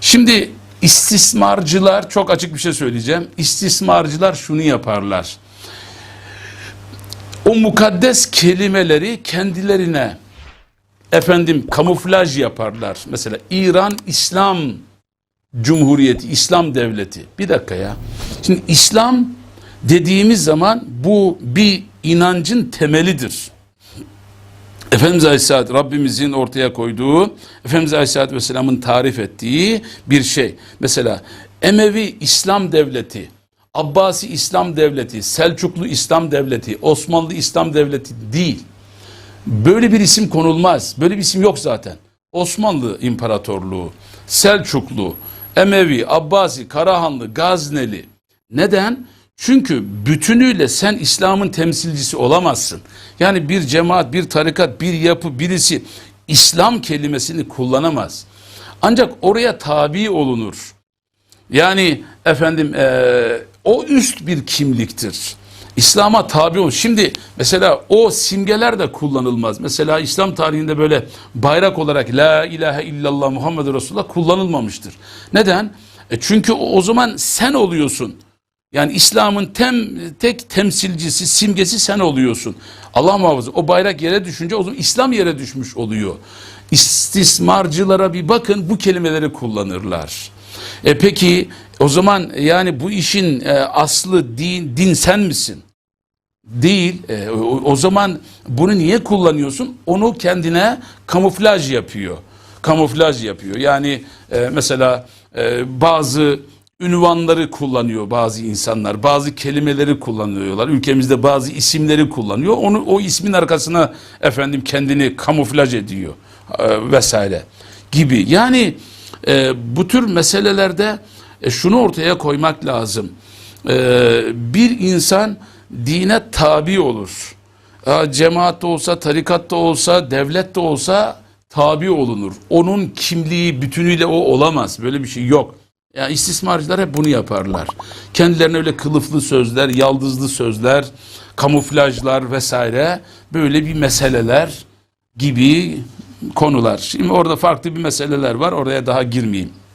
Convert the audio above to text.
Şimdi istismarcılar çok açık bir şey söyleyeceğim. İstismarcılar şunu yaparlar. O mukaddes kelimeleri kendilerine efendim kamuflaj yaparlar. Mesela İran İslam Cumhuriyeti, İslam Devleti. Bir dakika ya. Şimdi İslam dediğimiz zaman bu bir inancın temelidir. Efendimiz Aleyhisselatü Rabbimizin ortaya koyduğu, Efendimiz Aleyhisselatü Vesselam'ın tarif ettiği bir şey. Mesela Emevi İslam Devleti, Abbasi İslam Devleti, Selçuklu İslam Devleti, Osmanlı İslam Devleti değil. Böyle bir isim konulmaz. Böyle bir isim yok zaten. Osmanlı İmparatorluğu, Selçuklu, Emevi, Abbasi, Karahanlı, Gazneli. Neden? Çünkü bütünüyle sen İslam'ın temsilcisi olamazsın. Yani bir cemaat, bir tarikat, bir yapı, birisi İslam kelimesini kullanamaz. Ancak oraya tabi olunur. Yani efendim eee, o üst bir kimliktir. İslam'a tabi ol. Şimdi mesela o simgeler de kullanılmaz. Mesela İslam tarihinde böyle bayrak olarak La ilahe illallah Muhammed Resulullah kullanılmamıştır. Neden? E çünkü o, o zaman sen oluyorsun. Yani İslam'ın tem, tek temsilcisi, simgesi sen oluyorsun. Allah muhafaza o bayrak yere düşünce o zaman İslam yere düşmüş oluyor. İstismarcılara bir bakın bu kelimeleri kullanırlar. E peki o zaman yani bu işin e, aslı din, din sen misin? Değil. E, o, o zaman bunu niye kullanıyorsun? Onu kendine kamuflaj yapıyor. Kamuflaj yapıyor. Yani e, mesela e, bazı ünvanları kullanıyor bazı insanlar. Bazı kelimeleri kullanıyorlar. Ülkemizde bazı isimleri kullanıyor. Onu o ismin arkasına efendim kendini kamuflaj ediyor e, vesaire gibi. Yani e, bu tür meselelerde e, şunu ortaya koymak lazım. E, bir insan dine tabi olur. E, cemaat olsa, tarikat da olsa, devlet de olsa tabi olunur. Onun kimliği bütünüyle o olamaz. Böyle bir şey yok. Ya istismarcılar hep bunu yaparlar. Kendilerine öyle kılıflı sözler, yaldızlı sözler, kamuflajlar vesaire böyle bir meseleler gibi konular. Şimdi orada farklı bir meseleler var. Oraya daha girmeyeyim.